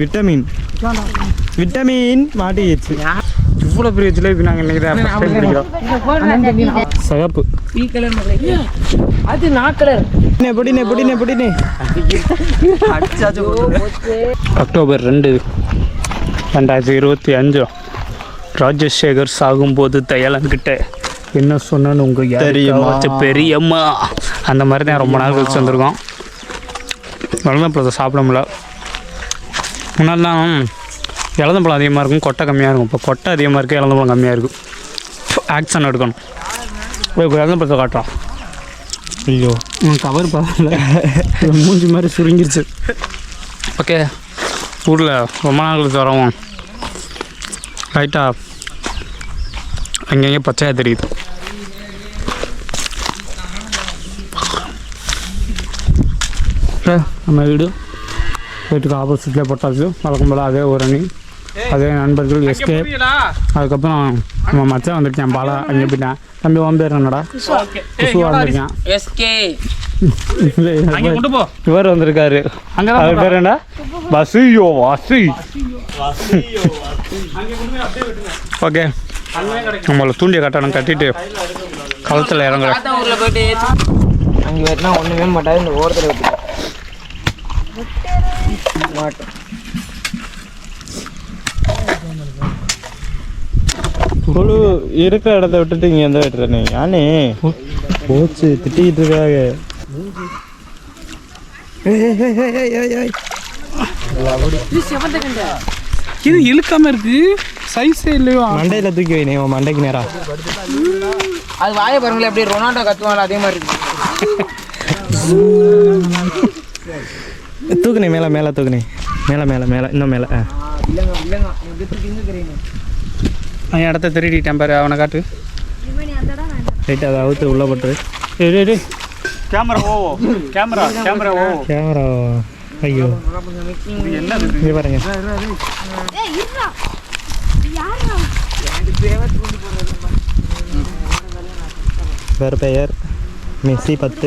Vitamin. Vitamin மாட்டிக்கிச்சு. இவ்வளோ பெரிய ஜிலேபி நாங்கள் இன்னைக்கு பிடிக்கிறோம் சகப்பு. அது நான் கலர் புடினே புடினே புடினே அக்டோபர் ரெண்டு ரெண்டாயிரத்தி இருபத்தி அஞ்சு. ராஜசேகர் சாகும்போது தயாளன்கிட்ட என்ன சொன்னான்னு உங்க தெரியுமா? தெரியுமா? பெரியம்மா அந்த மாதிரி தான் ரொம்ப நாள் கழிச்சு வந்திருக்கோம். இளந்தப்பழத்தை சாப்பிட முடியல. முன்னாடிலாம் இளந்தப்பழம் அதிகமாக இருக்கும் கொட்டை கம்மியாக இருக்கும். இப்போ கொட்டை அதிகமாக இருக்குது இளந்தப்பழம் கம்மியாக இருக்கும் ஆக்ஷன் எடுக்கணும். இளந்தப்பழத்தை காட்டுறோம் ஐயோ. கவர் பரவாயில்ல மூஞ்சி மாதிரி சுருங்கிருச்சு. ஓகே. ஊரில் ரொம்ப நாள் கழிச்சு வரவும் லைட்டாக அங்கங்கே பச்சையாக தெரியுது. நம்ம வீடு. வீட்டுக்கு ஆப்போசிட்டில் போட்டாச்சு வழக்கம் போல் அதே ஒரு அணி. அதே நண்பர்கள் எஸ்கே. அதுக்கப்புறம் நம்ம மச்சான் வந்திருக்கேன் பாலா. அங்கே போயிட்டேன். தம்பி உன் பேர் என்னடா? குசுவா வந்திருக்கேன். எஸ்கே. இல்லை, அங்கே கொண்டு போ. இவர் வந்திருக்காரு. அங்கே அவர் பேர் என்ன வசியோ வசி. ஓகே. நம்மளை தூண்டிய கட்டணம் கட்டிட்டு களத்தில் இறங்குறேன். அங்க வெட்டினா ஒண்ணுமே மாட்டாது இந்த ஓரத்துல மாட்டோம் குழு இருக்கிற இடத்த விட்டுட்டு இங்கே எந்த விட்டுறனே யானே? போச்சு திட்டிக்கிட்டு இருக்காங்க. இது இழுக்காம இருக்கு. சைஸே இல்லையோ. மண்டையில் தூக்கி வைனே உன் மண்டைக்கு நேரா. அது வாயை பாருங்களேன் அப்படியே ரொனால்டோ கத்துவாங்க அதே மாதிரி இருக்கு. தூக்குனே மேலே மேலே தூக்குனே. மேலே மேலே மேலே இன்னும் மேலே ஆ. அவன் இடத்த திருடிட்டேன் பாரு அவனை காட்டு. ரைட் அதை அவுத்து உள்ளே போட்டு டேய், டேய், டேய். கேமரா ஓ கேமரா கேமரா ஓ. கேமரா ஐயோ. என்னது இங்கே பாருங்க. வேறு பெயர். மெஸ்ஸி பத்து.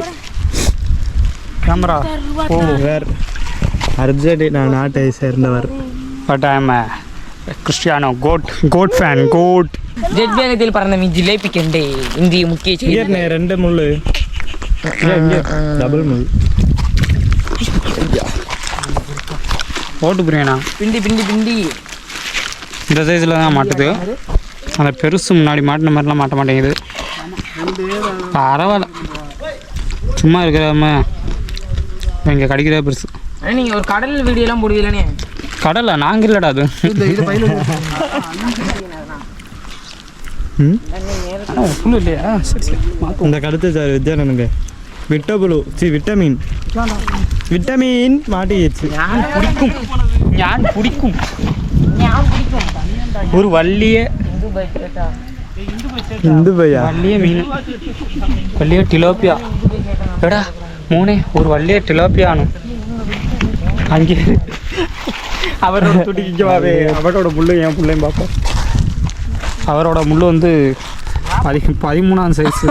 கேமரா ஓ வேர் அர்ஜென்டினா நாட்டை சேர்ந்தவர். But I am Cristiano goat goat fan goat jet வேகத்தில் பறந்த மீ ஜிலேபி கெண்டே இந்திய முக்கிய செய்தி ரெண்டு முள்ளு டபுள் முள் ஓட்டு புரியணா பிண்டி பிண்டி பிண்டி இந்த சைஸில் தான் மாட்டுது. அந்த பெருசு முன்னாடி மாட்டின மாதிரிலாம் மாட்ட மாட்டேங்குது. பரவாயில்ல. சும்மா இருக்கிறாம இங்கே கிடைக்கிறதே பெருசு. ஆனா நீங்க ஒரு கடல் வீடியோ எல்லாம் போடுவீங்களே கடலை? நாங்கள் இல்லைடா அது. ம்? ஃபுல்லு இல்லையா? சரி சரி. இந்த கருத்து சார் வித்யானனுங்க விட்டபுளு சி விட்டமின். விட்டமின் மாட்டிக்கிச்சு. ஞான் பிடிக்கும் ஞான் பிடிக்கும் ஒரு வள்ளியே இந்து பையா வள்ளிய மீன். வள்ளிய டிலோப்பியா. எடா மூணே ஒரு வள்ளிய டிலோப்பியானு அங்கே அவரோட துடிக்கவாவே அவரோட முள்ளு என் பிள்ளையும் பார்ப்போம். அவரோட முள்ளு வந்து பதி பதிமூணாம் சைஸு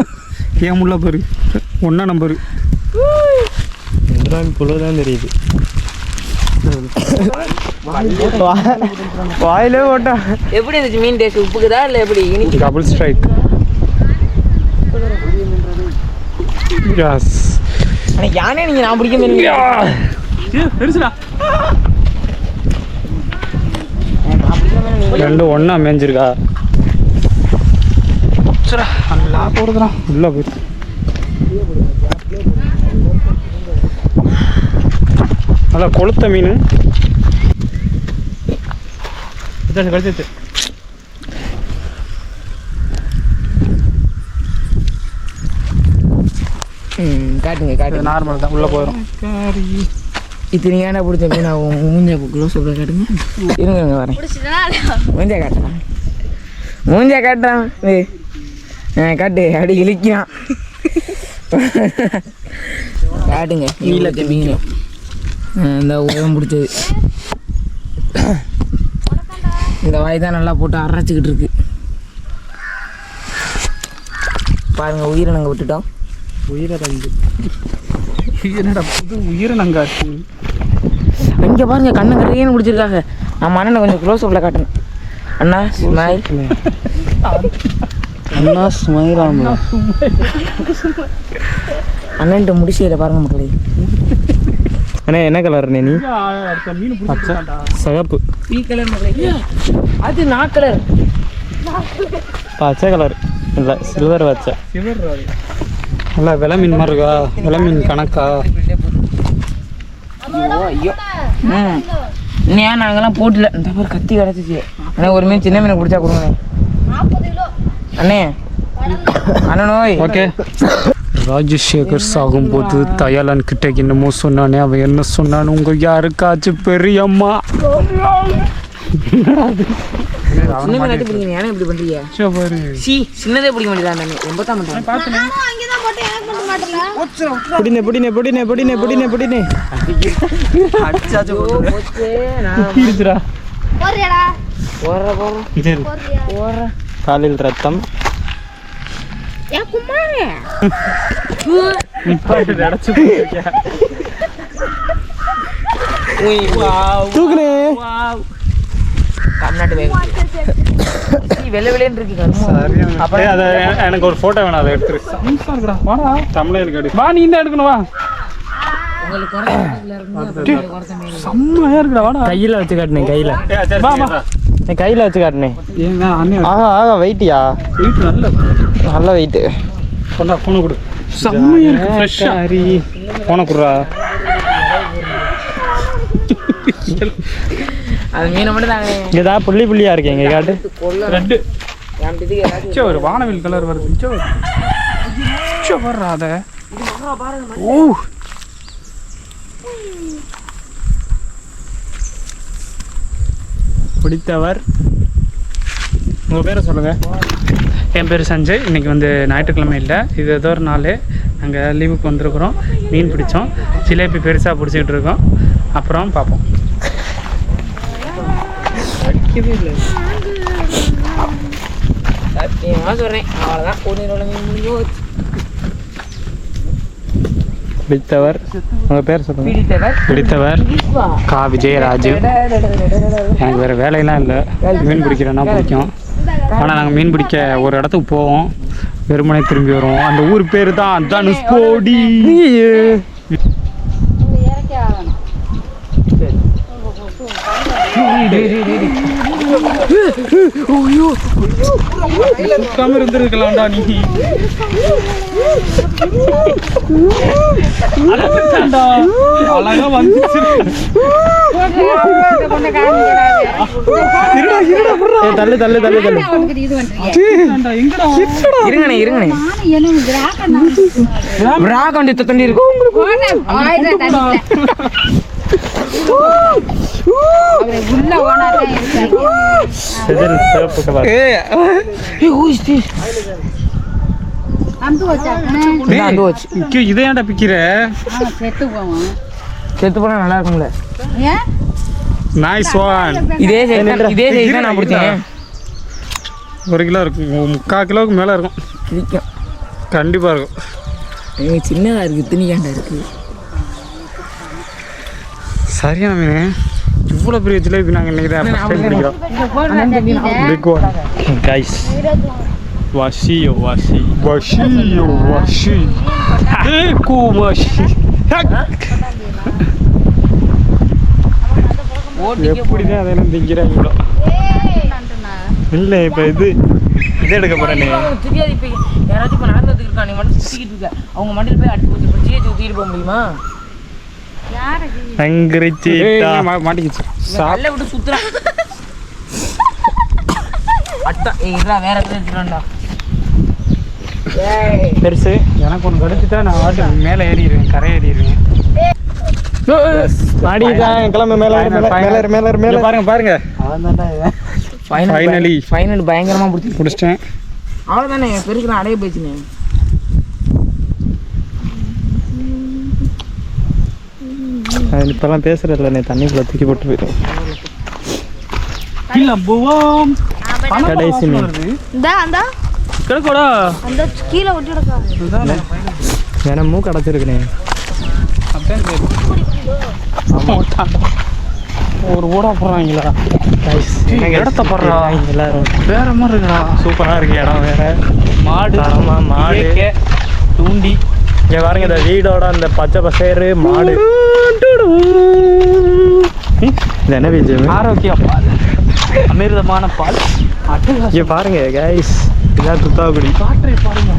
என் முள்ள பேரு. ஒன்றா நம்பரு தான் தெரியுது. வாயிலே போட்டா. எப்படி இருந்துச்சு மீன் டேஸ்ட் உப்புக்குதா இல்ல எப்படி? இனி? டபுள் ஸ்ட்ரைக் யாஸ் ஆனா யானே நீங்க நான் பிடிக்க மீன் பெருசுடா. ரெண்டும் ஒன்றா மேய்ஞ்சிருக்கா சரா நல்லா போடுதுடா உள்ள போயிரு நல்லா கொளுத்த மீன். கழிச்சு ம், காட்டுங்க காட்டுங்க. நார்மல் தான் உள்ளே போயிடும் இது நீங்க என்ன பிடிச்ச மீன் உங்க மூஞ்ச க்ளோஸ் அப்ல காட்டுங்க. இருங்க இருங்க வரேன். மூஞ்ச காட்டுறேன் மூஞ்ச காட்டுறான். ஆ, காட்டு. அப்படி இழிக்கிறான். காட்டுங்க. மீன். ஆ, இந்த உயரம் பிடிச்சது. இந்த வாய் தான் நல்லா போட்டு அரைச்சிக்கிட்டு இருக்கு. பாருங்க உயிரினங்க விட்டுட்டோம். உயிரிழந்து என்னடா புது இங்கே பாருங்க கண்ணு கரையன்னு பிடிச்சிருக்காங்க நம்ம அண்ணனை கொஞ்சம் க்ளோஸ் அப்பில் காட்டணும். அண்ணா ஸ்மைல் அண்ணா ஸ்மைலாமா அண்ணன்ட்ட முடிச்சு பாருங்க மக்களே. அண்ணே என்ன கலர் நீ? பச்சை. சிகப்பு. பீ கலர் மக்களே அது நான் கலர் பச்சை கலர் இல்லை சில்வர் பச்சை. நல்லா விலை மீன் மாதிரி இருக்கா விலை மீன் கணக்கா ஏன் நாங்கெல்லாம் போட்டல இந்த மாதிரி கத்தி கிடச்சிச்சு. அண்ணே ஒரு மீன் சின்ன மீனை பிடிச்சா கொடுங்க. அண்ணே அண்ணனோய் ஓகே. ராஜசேகர் சாகும்போது தயாளன் கிட்ட என்னமோ சொன்னானே அவன் என்ன சொன்னான்னு உங்க யாருக்காச்சும் பெரியம்மா. சின்னதே பிடிக்க அண்ணே. ரொம்ப தான் பண்ணுறேன் புடினே புடினே புடினே புடினே புடினே புடினே இருச்சுடா போறியாடா போடுற போடுற போறியா போடுற காலில் ரத்தம் ஏன் குமாரே தூக்குனே தமிழ்நாட்டு வேகம் வெள்ளை வெள்ளைன்னு இருக்கு எனக்கு ஒரு போட்டோ வேணும் அதை எடுத்துரு. வாடா தமிழனுக்கு எடு வா நீ தான் எடுக்கணும் வா. செம்மையா இருக்குடா வாடா. கையில் வச்சு காட்டினேன் கையில். வா வா. நீ கையில் வச்சு காட்டினேன். ஆஹா ஆஹா வெயிட்டியா வெயிட் நல்ல நல்ல வெயிட்டு கொண்டா போனை கொடு. செம்மையா இருக்கு ஃப்ரெஷ்ஷா சரி போனை கொடுறா. அது மீனை மட்டும் நாங்க இங்கேதா புள்ளி புள்ளியா இருக்கு எங்க காட்டு? ஏதாச்சும் இச்சோ ஒரு வானவில் கலர் வருது. இச்சோ இச்சோ வர்றா அத. ஓ பிடித்தவர். உங்க பேரை சொல்லுங்க. என் பேர் சஞ்சய். இன்னைக்கு வந்து ஞாயிற்றுக்கிழமை இல்லை. இது ஏதோ ஒரு நாள். நாங்கள் லீவுக்கு வந்திருக்கிறோம். மீன் பிடிச்சோம். ஜிலேபி பெருசாக பிடிச்சிக்கிட்டு இருக்கோம். அப்புறம் பார்ப்போம் சத்தியமா சொல்றேன் அவ்வளோதான் பொண்ணு முடிஞ்சு போச்சு. பிடித்தவர். உங்க பேர் சொல்லுங்க. பிடித்தவர். பிடித்தவர். கா. விஜயராஜு. எனக்கு வேறு வேலையெல்லாம் இல்லை. மீன் பிடிக்கிறேன்னா பிடிக்கும். ஆனால் நாங்கள் மீன் பிடிக்க ஒரு இடத்துக்கு போவோம். வெறுமனே திரும்பி வருவோம். அந்த ஊர் பேர் தான் தனுஷ்கோடி. சுத்தாம இருந்திருக்கலாம்டா நீ. அழகா வந்துச்சு. ஏய், தள்ளு தள்ளு தள்ளு தள்ளு. எங்கடா இருங்கண்ணே இருங்கண்ணே. விரா கொண்டு தண்டி இருக்கும் செதில் சிவப்பு கலர் அந்த வச்சு ஐயோ, இதை ஏன்டா பிக்கிற? செத்து போனா நல்லா இருக்கும்ல. நைஸ் ஒன் இதே இதே சைஸ் தான் நான் பிடிச்சேன். ஒரு கிலோ இருக்கும் முக்கால் கிலோவுக்கு மேலே இருக்கும். பிடிக்கும். கண்டிப்பாக இருக்கும். சின்னதாக இருக்குது திணிக்காண்டா இருக்குது சரியான மீன். இவ்வளோ பெரிய ஜிலேபி நாங்கள் இன்னைக்கு தான் பிடிக்கிறோம் பிக் ஒன் கைஸ் வாசியோ வாசி. வஷியோ வஷி ஏக்கு வஷி எப்படி தான் அதெல்லாம் திங்கிறாங்களோ. இல்லை இப்போ இது இது எடுக்க போறேனே. தெரியாது இப்போ யாராச்சும் இப்போ நடந்து வந்துருக்கா நீ மட்டும் சுற்றிக்கிட்டு இருக்க. அவங்க மண்டியில் போய் அடிச்சு போச்சு இப்போ ஜிஹெச் ஊற்றிட்டு போக முடியுமா? சங்கரிச்சிட்டா மாட்டிக்கிச்சு. நல்ல விட்டு சுத்துறான் இல்ல வேற இடத்துல பெருசு எனக்கு ஒன்று கடிச்சிட்டா நான் ஆட்டு மேலே ஏறிடுவேன் கரை ஏறிடுவேன். கிளம்பு மேல மேல மேல மேல. பாருங்க பாருங்க. ஃபைனல். ஃபைனல் பயங்கரமா பிடிச்சி பிடிச்சிட்டேன் அவ்வளோதானே பெருக்கு நான் அடைய போச்சுனே இப்பெல்லாம் பேசுறதில்ல நீ தண்ணிக்குள்ள தூக்கி போட்டு போயிடும் கடைசி கிடக்கூடா. அந்த கீழே விட்டுடுக்கா தினமும் கிடச்சிருக்குனே ஒரு ஊடா போடுறாங்களா இடத்த போடுறா எல்லாரும் வேற மாதிரி இருக்குடா. சூப்பராக இருக்கு இடம் வேற. மாடு. மாடு. தூண்டி. இங்க பாருங்க இந்த வீடோட அந்த பச்சை பசேரு மாடு. இது என்ன பீஜம் ஆரோக்கிய பால். அமிர்தமான பால். இங்க பாருங்க கைஸ் இதான் துத்தாக்குடி. காற்றை பாருங்க.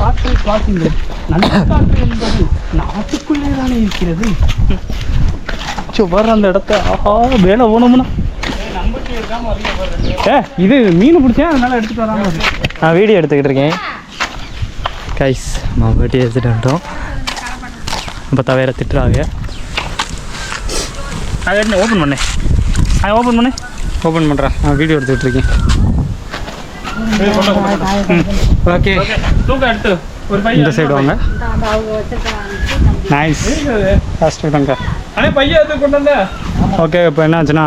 காற்றை பாருங்கள் நல்ல காற்று என்பது நாட்டுக்குள்ளே தானே இருக்கிறது. சோ வர்ற அந்த இடத்த ஆஹா வேலை போனோம்னா. ஏ இது மீன் பிடிச்சேன் அதனால எடுத்துட்டு வராம இருக்கு. நான் வீடியோ எடுத்துக்கிட்டு இருக்கேன். கைஸ் மாம்பட்டி எடுத்துகிட்டு வந்துட்டோம். இப்போ தவிர திட்டுறாங்க. அதை என்ன ஓப்பன் பண்ணேன் அதை ஓப்பன் பண்ணு. ஓப்பன் பண்ணுறேன் நான் வீடியோ எடுத்துக்கிட்டு இருக்கேன். ஓகே இந்த சைடு வாங்க. நைஸ் ஃபஸ்ட் தாங்க ஓகே இப்போ என்ன ஆச்சுன்னா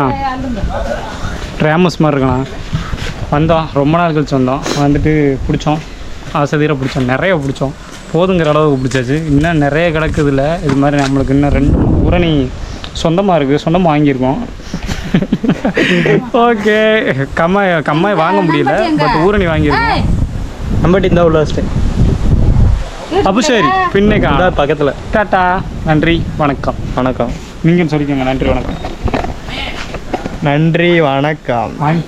ரேமஸ் மாதிரி இருக்கலாம். வந்தோம். ரொம்ப நாள் கழிச்சு வந்தோம். வந்துட்டு பிடிச்சோம். ஆசதியில் பிடிச்சோம். நிறைய பிடிச்சோம். போதுங்கிற அளவுக்கு பிடிச்சாச்சு. இன்னும் நிறைய கிடக்குதுல இது மாதிரி நம்மளுக்கு இன்னும் ரெண்டு மூணு உரணி சொந்தமாக இருக்குது சொந்தமாக வாங்கியிருக்கோம். ஓகே. கம்மாய் கம்மாய் வாங்க முடியல. பட் ஊரணி வாங்கியிருக்கோம். நம்பட்டி இந்த உள்ள வச்சிட்டேன் அப்போ சரி பின்னேக்கா. பக்கத்தில். டாட்டா. நன்றி வணக்கம். வணக்கம். நீங்கள் சொல்லிக்கோங்க. நன்றி வணக்கம். நன்றி வணக்கம். வாங்கி